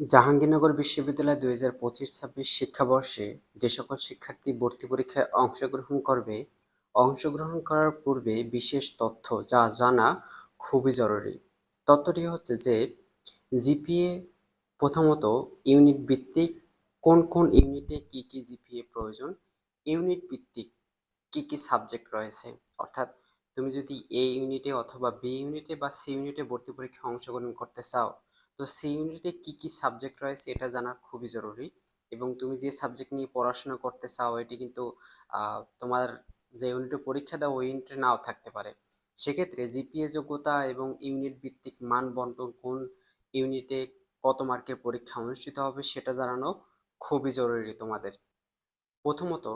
জাহাঙ্গীরনগর বিশ্ববিদ্যালয় দুই হাজার পঁচিশ ছাব্বিশ শিক্ষাবর্ষে যে সকল শিক্ষার্থী ভর্তি পরীক্ষায় অংশগ্রহণ করবে, অংশগ্রহণ করার পূর্বে বিশেষ তথ্য যা জানা খুবই জরুরি। তথ্যটি হচ্ছে যে, জিপিএ প্রথমত ইউনিট ভিত্তিক কোন কোন ইউনিটে কি কি জিপিএ প্রয়োজন, ইউনিট ভিত্তিক কি কি সাবজেক্ট রয়েছে। অর্থাৎ তুমি যদি এ ইউনিটে অথবা বি ইউনিটে বা সি ইউনিটে ভর্তি পরীক্ষায় অংশগ্রহণ করতে চাও তো সেই ইউনিটে কি কি সাবজেক্ট রয়েছে এটা জানা খুবই জরুরি এবং তুমি যে সাবজেক্ট নিয়ে পড়াশোনা করতে চাও, এটি কিন্তু তোমার যে ইউনিটে পরীক্ষা দেওয়া ওই ইউনিটে নাও থাকতে পারে। সেক্ষেত্রে জিপিএ যোগ্যতা এবং ইউনিট ভিত্তিক মান বন্টন কোন ইউনিটে কত মার্কের পরীক্ষা অনুষ্ঠিত হবে সেটা জানানো খুবই জরুরি তোমাদের। প্রথমত,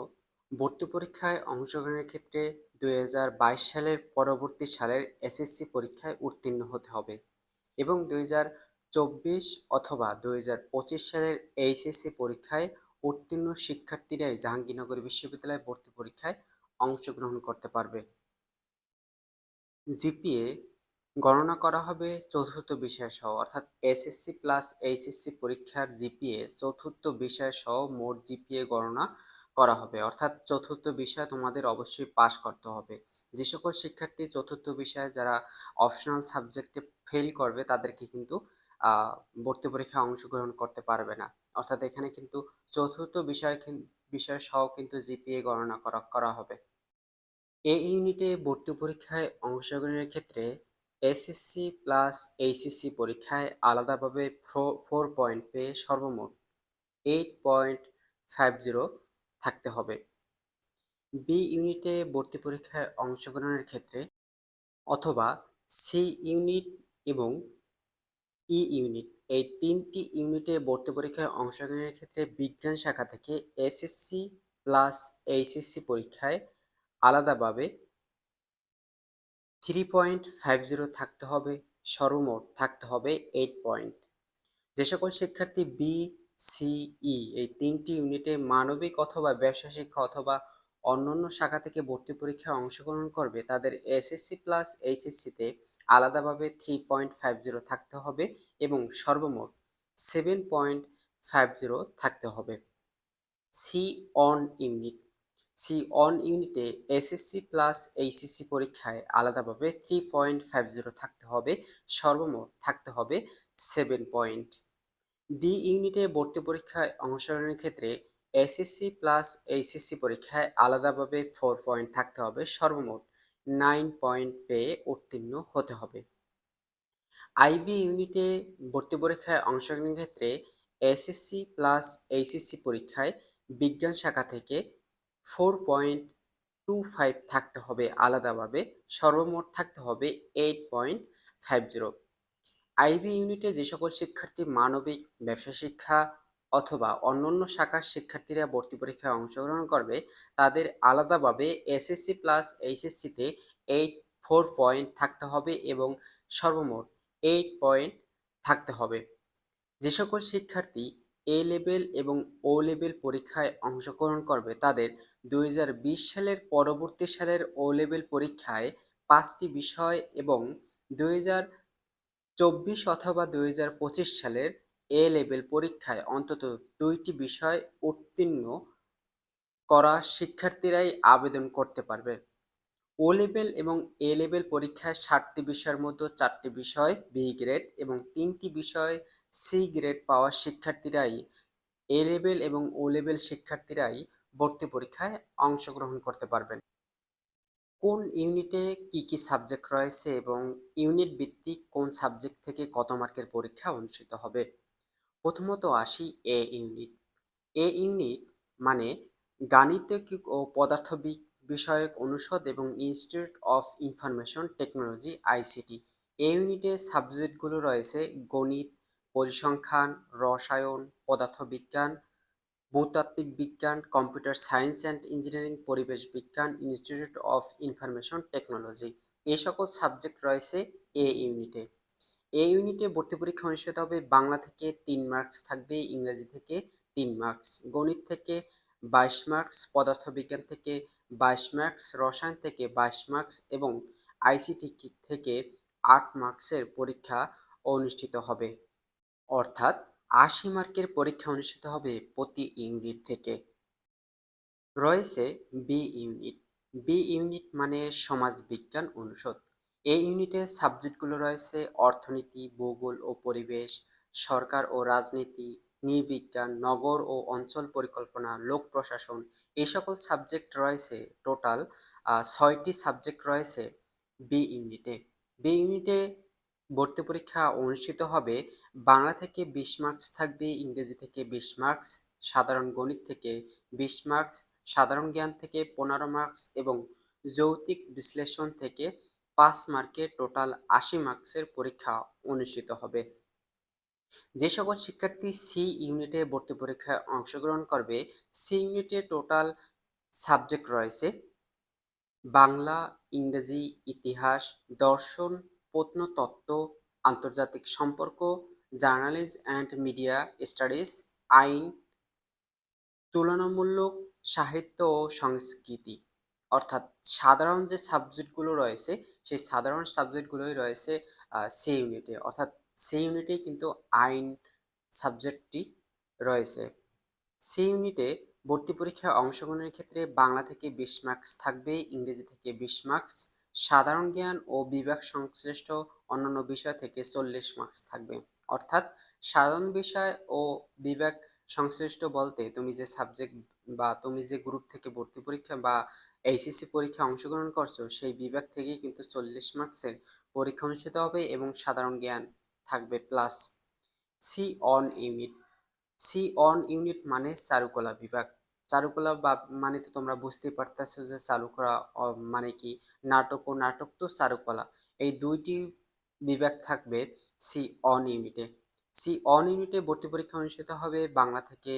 ভর্তি পরীক্ষায় অংশগ্রহণের ক্ষেত্রে দুই হাজার বাইশ সালের পরবর্তী সালের এসএসসি পরীক্ষায় উত্তীর্ণ হতে হবে এবং দুই হাজার চব্বিশ অথবা দুই হাজার পঁচিশ সালের এইচএসসি পরীক্ষায় উত্তীর্ণ শিক্ষার্থীরাই জাহাঙ্গীরনগর বিশ্ববিদ্যালয়ে ভর্তি পরীক্ষায় অংশগ্রহণ করতে পারবে। জিপিএ গণনা করা হবে চতুর্থ বিষয় সহ, অর্থাৎ এসএসসি প্লাস এইচএসসি পরীক্ষার জিপিএ চতুর্থ বিষয় সহ মোট জিপিএ গণনা করা হবে। অর্থাৎ চতুর্থ বিষয় তোমাদের অবশ্যই পাশ করতে হবে। যে সকল শিক্ষার্থী চতুর্থ বিষয়ে যারা অপশনাল সাবজেক্টে ফেল করবে, তাদেরকে কিন্তু ভর্তি পরীক্ষায় অংশগ্রহণ করতে পারবে না। অর্থাৎ এখানে কিন্তু চতুর্থ বিষয় বিষয় সহ কিন্তু জিপিএ গণনা করা করা হবে। এই ইউনিটে ভর্তি পরীক্ষায় অংশগ্রহণের ক্ষেত্রে এসএসসি প্লাস এইচএসসি পরীক্ষায় আলাদাভাবে ফোর পয়েন্ট পেয়ে সর্বমোট এইট পয়েন্ট ফাইভ জিরো থাকতে হবে। বি ইউনিটে ভর্তি পরীক্ষায় অংশগ্রহণের ক্ষেত্রে অথবা সি ইউনিট এবং ই ইউনিট। এই তিনটি ইউনিটে ভর্তি পরীক্ষায় অংশগ্রহণের ক্ষেত্রে বিজ্ঞান শাখা থেকে এসএসসি প্লাস এইচএসসি পরীক্ষায় আলাদাভাবে থ্রি পয়েন্ট ফাইভ জিরো থাকতে হবে, সর্বমোট থাকতে হবে এইট পয়েন্ট যে সকল শিক্ষার্থী বি সিই এই তিনটি ইউনিটে মানবিক অথবা ব্যবসা শিক্ষা অথবা অন্যান্য শাখা থেকে ভর্তি পরীক্ষায় অংশগ্রহণ করবে, তাদের এসএসসি প্লাস এইচএসসিতে আলাদাভাবে থ্রি পয়েন্ট ফাইভ জিরো থাকতে হবে এবং সর্বমোট সেভেন পয়েন্ট ফাইভ জিরো থাকতে হবে। C on unit C on ইউনিটে এসএসসি প্লাস এইচএসসি পরীক্ষায় আলাদাভাবে থ্রি পয়েন্ট ফাইভ জিরো থাকতে হবে, সর্বমোট থাকতে হবে সেভেন পয়েন্ট ডি ইউনিটে ভর্তি পরীক্ষায় অংশগ্রহণের ক্ষেত্রে এসএসসি প্লাস এইচএসসি পরীক্ষায় আলাদাভাবে ফোর পয়েন্ট থাকতে হবে, সর্বমোট নাইন পয়েন্ট পেয়ে উত্তীর্ণ হতে হবে। আইভি ইউনিটে ভর্তি পরীক্ষায় অংশগ্রহণের ক্ষেত্রে এসএসসি প্লাস এইচএসসি পরীক্ষায় বিজ্ঞান শাখা থেকে ফোর পয়েন্ট টু ফাইভ থাকতে হবে আলাদাভাবে, সর্বমোট থাকতে হবে eight point five zero IB ইউনিটে যে সকল শিক্ষার্থী মানবিক, ব্যবসা শিক্ষা অথবা অন্যান্য শাখার শিক্ষার্থীরা ভর্তি পরীক্ষায় অংশগ্রহণ করবে, তাদের আলাদাভাবে এসএসসি প্লাস এইচএসসিতে এইট ফোর পয়েন্ট থাকতে হবে এবং সর্বমোট এইট পয়েন্ট থাকতে হবে। যে সকল শিক্ষার্থী এ লেভেল এবং ও লেভেল পরীক্ষায় অংশগ্রহণ করবে, তাদের দুই হাজার বিশ সালের পরবর্তী সালের ও লেভেল পরীক্ষায় পাঁচটি বিষয় এবং দুই চব্বিশ অথবা দু হাজার পঁচিশ সালের এ লেভেল পরীক্ষায় অন্তত দুইটি বিষয় উত্তীর্ণ করা শিক্ষার্থীরাই আবেদন করতে পারবে। ও লেভেল এবং এ লেভেল পরীক্ষায় ষাটটি বিষয়ের মধ্যে চারটি বিষয় বি গ্রেড এবং তিনটি বিষয় সি গ্রেড পাওয়া শিক্ষার্থীরাই এ লেভেল এবং ও লেভেল শিক্ষার্থীরাই ভর্তি পরীক্ষায় অংশগ্রহণ করতে পারবেন। কোন ইউনিটে কি কি সাবজেক্ট রয়েছে এবং ইউনিট ভিত্তিক কোন সাবজেক্ট থেকে কত মার্কের পরীক্ষা অনুষ্ঠিত হবে? প্রথমত আসি এ ইউনিট এ ইউনিট মানে গাণিতিক ও পদার্থ বিষয়ক অনুষদ এবং institute of information technology ICT এ ইউনিটে সাবজেক্টগুলো রয়েছে গণিত, পরিসংখ্যান, রসায়ন, পদার্থবিজ্ঞান, ভূতাত্ত্বিক বিজ্ঞান কম্পিউটার সায়েন্স অ্যান্ড ইঞ্জিনিয়ারিং পরিবেশ বিজ্ঞান ইনস্টিটিউট অফ ইনফরমেশন টেকনোলজি এই সকল সাবজেক্ট রয়েছে এ। ইউনিটে এ ইউনিটে ভর্তি পরীক্ষা অনুষ্ঠিত হবে বাংলা থেকে তিন মার্কস থাকবে, ইংরেজি থেকে তিন মার্কস গণিত থেকে বাইশ মার্কস পদার্থবিজ্ঞান থেকে বাইশ মার্কস রসায়ন থেকে বাইশ মার্কস এবং আইসিটি থেকে আট মার্কসের পরীক্ষা অনুষ্ঠিত হবে। অর্থাৎ আশি মার্কের পরীক্ষা অনুষ্ঠিত হবে প্রতি ইউনিট থেকে। রয়েছে বি ইউনিট বি ইউনিট মানে সমাজ বিজ্ঞান অনুষদ। এই ইউনিটে সাবজেক্টগুলো রয়েছে অর্থনীতি, ভূগোল ও পরিবেশ, সরকার ও রাজনীতি, নৃবিজ্ঞান, নগর ও অঞ্চল পরিকল্পনা, লোক প্রশাসন এই সকল সাবজেক্ট রয়েছে টোটাল ছয়টি সাবজেক্ট রয়েছে বি ইউনিটে বি ইউনিটে ভর্তি পরীক্ষা অনুষ্ঠিত হবে বাংলা থেকে বিশ মার্কস থাকবে, ইংরেজি থেকে বিশ মার্কস সাধারণ গণিত থেকে বিশ মার্কস সাধারণ জ্ঞান থেকে পনেরো মার্কস এবং যৌতিক বিশ্লেষণ থেকে পাঁচ মার্কে টোটাল আশি মার্কসের পরীক্ষা অনুষ্ঠিত হবে। যে সকল শিক্ষার্থী সি ইউনিটে ভর্তি পরীক্ষায় অংশগ্রহণ করবে সি ইউনিটে টোটাল সাবজেক্ট রয়েছে বাংলা, ইংরেজি, ইতিহাস, দর্শন, প্রত্নতত্ত্ব, আন্তর্জাতিক সম্পর্ক জার্নালিজম অ্যান্ড মিডিয়া স্টাডিজ, আইন, তুলনামূলক সাহিত্য ও সংস্কৃতি। অর্থাৎ সাধারণ যে সাবজেক্টগুলো রয়েছে সেই সাধারণ সাবজেক্টগুলোই রয়েছে সি ইউনিটে অর্থাৎ সি ইউনিটেই কিন্তু আইন সাবজেক্টটি রয়েছে। সি ইউনিটে ভর্তি পরীক্ষায় অংশগ্রহণের ক্ষেত্রে বাংলা থেকে বিশ মার্কস থাকবে, ইংরেজি থেকে বিশ মার্কস সাধারণ জ্ঞান ও বিভাগ সংশ্লিষ্ট অন্যান্য বিষয় থেকে চল্লিশ মার্কস থাকবে। অর্থাৎ সাধারণ বিষয় ও বিভাগ সংশ্লিষ্ট বলতে তুমি যে সাবজেক্ট বা তুমি যে গ্রুপ থেকে ভর্তি পরীক্ষা বা এইচএসসি পরীক্ষায় অংশগ্রহণ করছ, সেই বিভাগ থেকেই কিন্তু চল্লিশ মার্কসের পরীক্ষা অনুষ্ঠিত হবে এবং সাধারণ জ্ঞান থাকবে plus C on unit C on unit মানে চারুকলা বিভাগ। চারুকলা বা মানে তো তোমরা বুঝতেই পারতেছো যে চারুকলা মানে কি, নাটক ও নাটক তো চারুকলা। এই দুইটি বিভাগ থাকবে সি অন ইউনিটে সি অন ইউনিটে ভর্তি পরীক্ষা অনুষ্ঠিত হবে বাংলা থেকে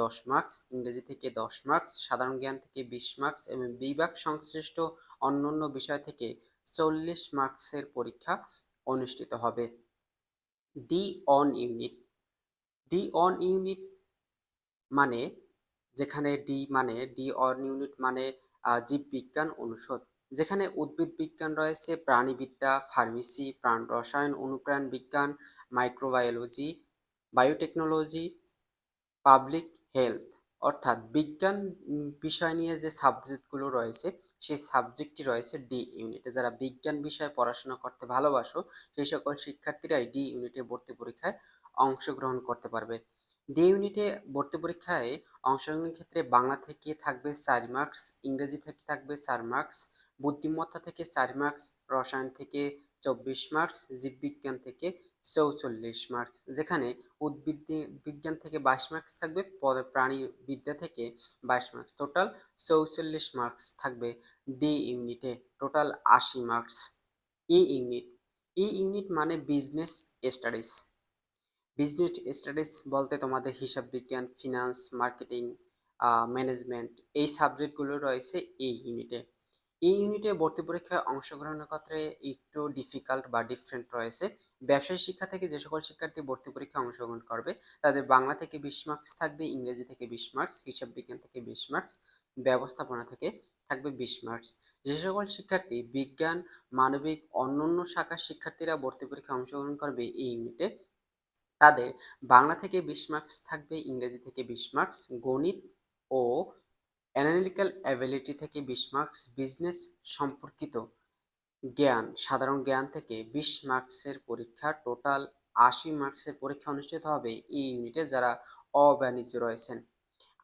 দশ মার্কস ইংরেজি থেকে দশ মার্কস সাধারণ জ্ঞান থেকে বিশ মার্কস এবং বিভাগ সংশ্লিষ্ট অন্যান্য বিষয় থেকে চল্লিশ মার্কসের পরীক্ষা অনুষ্ঠিত হবে। D on unit D on unit মানে যেখানে ডি মানে ডি অন ইউনিট মানে জীববিজ্ঞান অনুষদ। যেখানে উদ্ভিদ বিজ্ঞান রয়েছে, প্রাণীবিদ্যা, ফার্মেসি, প্রাণ রসায়ন, অনুপ্রাণ বিজ্ঞান মাইক্রোবায়োলজি বায়োটেকনোলজি পাবলিক হেলথ অর্থাৎ বিজ্ঞান বিষয় নিয়ে যে সাবজেক্টগুলো রয়েছে, সেই সাবজেক্টটি রয়েছে ডি ইউনিটে যারা বিজ্ঞান বিষয়ে পড়াশোনা করতে ভালোবাসো, সেই সকল শিক্ষার্থীরাই ডি ইউনিটে ভর্তি পরীক্ষায় অংশগ্রহণ করতে পারবে। ডি ইউনিটে ভর্তি পরীক্ষায় অংশগ্রহণের ক্ষেত্রে বাংলা থেকে থাকবে চার মার্কস ইংরেজি থেকে থাকবে চার মার্কস বুদ্ধিমত্তা থেকে চার মার্কস রসায়ন থেকে চব্বিশ মার্কস জীববিজ্ঞান থেকে চৌচল্লিশ মার্কস যেখানে উদ্ভিদ বিজ্ঞান থেকে বাইশ মার্কস থাকবে প্রাণী বিদ্যা থেকে বাইশ মার্কস টোটাল চৌচল্লিশ মার্কস থাকবে ডি ইউনিটে টোটাল আশি marks E unit E unit মানে বিজনেস স্টাডিজ বিজনেস স্টাডিজ বলতে তোমাদের হিসাব বিজ্ঞান ফিনান্স মার্কেটিং ম্যানেজমেন্ট এই সাবজেক্টগুলো রয়েছে এই ইউনিটে এই ইউনিটে ভর্তি পরীক্ষায় অংশগ্রহণের ক্ষেত্রে একটু ডিফিকাল্ট বা ডিফারেন্ট রয়েছে। ব্যবসায়ী শিক্ষা থেকে যে সকল শিক্ষার্থী ভর্তি পরীক্ষায় অংশগ্রহণ করবে, তাদের বাংলা থেকে বিশ মার্কস থাকবে, ইংরেজি থেকে বিশ মার্কস হিসাব বিজ্ঞান থেকে বিশ মার্কস ব্যবস্থাপনা থেকে থাকবে বিশ মার্কস যে সকল শিক্ষার্থী বিজ্ঞান, মানবিক, অন্যান্য শাখার শিক্ষার্থীরা ভর্তি পরীক্ষায় অংশগ্রহণ করবে এই ইউনিটে তাদের বাংলা থেকে বিশ মার্কস থাকবে, ইংরেজি থেকে বিশ মার্কস গণিত ও অ্যানালিটিক্যাল অ্যাবিলিটি থেকে বিশ মার্কস বিজনেস সম্পর্কিত জ্ঞান, সাধারণ জ্ঞান থেকে বিশ মার্কসের পরীক্ষা টোটাল আশি মার্কসের পরীক্ষা অনুষ্ঠিত হবে এই ইউনিটে যারা অবাণিজ্য রয়েছেন।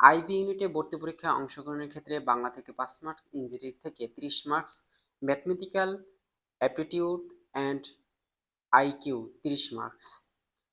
আইভি ইউনিটে ভর্তি পরীক্ষায় অংশগ্রহণের ক্ষেত্রে বাংলা থেকে পাঁচ মার্কস ইংরেজি থেকে ত্রিশ marks mathematical aptitude and IQ তিরিশ মার্কস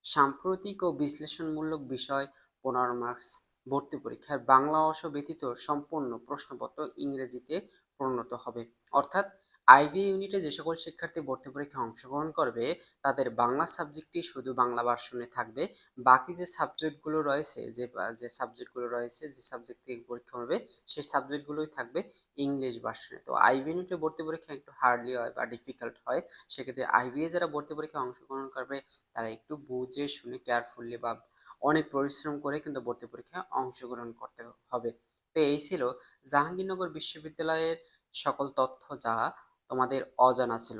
সাম্প্রতিক ও বিশ্লেষণমূলক বিষয় পনেরো মার্কস ভর্তি পরীক্ষার বাংলা অংশ ব্যতীত সম্পূর্ণ প্রশ্নপত্র ইংরেজিতে পরিণত হবে। অর্থাৎ, আইভি ইউনিটে যে সকল শিক্ষার্থী ভর্তি পরীক্ষায় অংশগ্রহণ করবে, তাদের বাংলা সাবজেক্টটি শুধু বাংলা ভার্সনে থাকবে। বাকি যে সাবজেক্টগুলো রয়েছে, যে যে সাবজেক্টগুলো রয়েছে, যে সাবজেক্ট থেকে পরীক্ষা হবে, সেই সাবজেক্টগুলোই থাকবে ইংলিশ ভার্সনে। তো আইভি ইউনিটে ভর্তি পরীক্ষা একটু হার্ডলি হয় বা ডিফিকাল্ট হয়, সেক্ষেত্রে আইভিএ যারা ভর্তি পরীক্ষায় অংশগ্রহণ করবে, তারা একটু বুঝে শুনে কেয়ারফুললি বা অনেক পরিশ্রম করে কিন্তু ভর্তি পরীক্ষায় অংশগ্রহণ করতে হবে। তো এই ছিল জাহাঙ্গীরনগর বিশ্ববিদ্যালয়ের সকল তথ্য যা তোমাদের অজানা ছিল।